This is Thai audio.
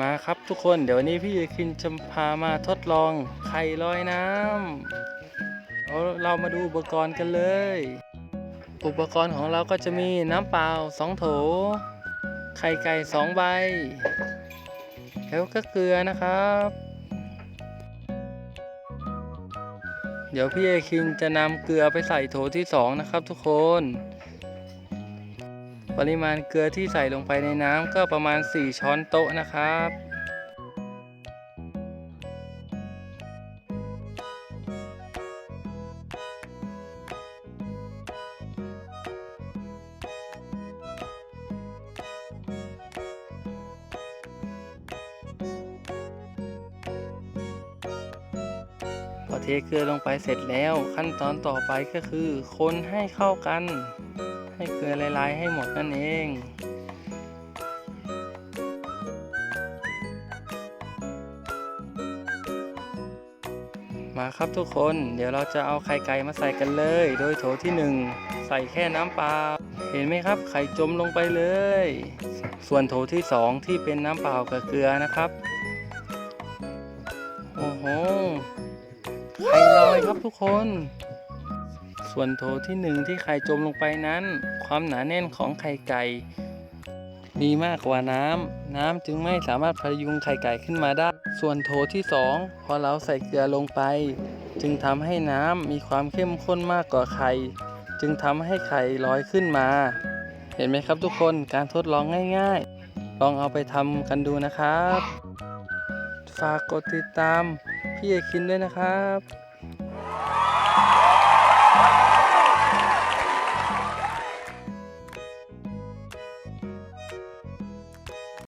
มาครับทุกคนเดี๋ยววันนี้พี่คินจะพามาทดลองไข่ลอยน้ำเดี๋ยวเรามาดูอุปกรณ์กันเลย อุปกรณ์ของเราก็จะมีน้ำเปล่า2โถ ไข่ไก่2ใบ แล้วก็เกลือนะครับ เดี๋ยวพี่เอคินจะนำเกลือไปใส่โถที่2นะครับทุกคน ปริมาณเกลือที่ใส่ลงไปในน้ำก็ประมาณ 4 ช้อนโต๊ะนะครับ เทเกลือลงไปเสร็จแล้ว ขั้นตอนต่อไปก็คือ คนให้เข้ากัน ให้เกลือละลายให้หมดนั่นเองมาครับทุกคนเดี๋ยวเราจะเอาไข่ไก่มาใส่กันเลย โดยโถที่หนึ่งใส่แค่น้ำเปล่าเห็นไหมครับ ไข่จมลงไปเลย ส่วนโถที่สองที่เป็นน้ำเปล่ากับเกลือนะครับ ครับทุกคน ส่วนโถที่หนึ่งที่ไข่จมลงไปนั้น ความหนาแน่นของไข่ไก่มีมากกว่าน้ำ น้ำจึงไม่สามารถพยุงไข่ไก่ขึ้นมาได้ ส่วนโถที่สองพอเราใส่เกลือลงไป จึงทำให้น้ำมีความเข้มข้นมากกว่าไข่ จึงทำให้ไข่ลอยขึ้นมา เห็นไหมครับทุกคนการทดลองง่ายๆ ลองเอาไปทำกันดูนะครับ ฝากกดติดตามพี่เอคินด้วยนะครับ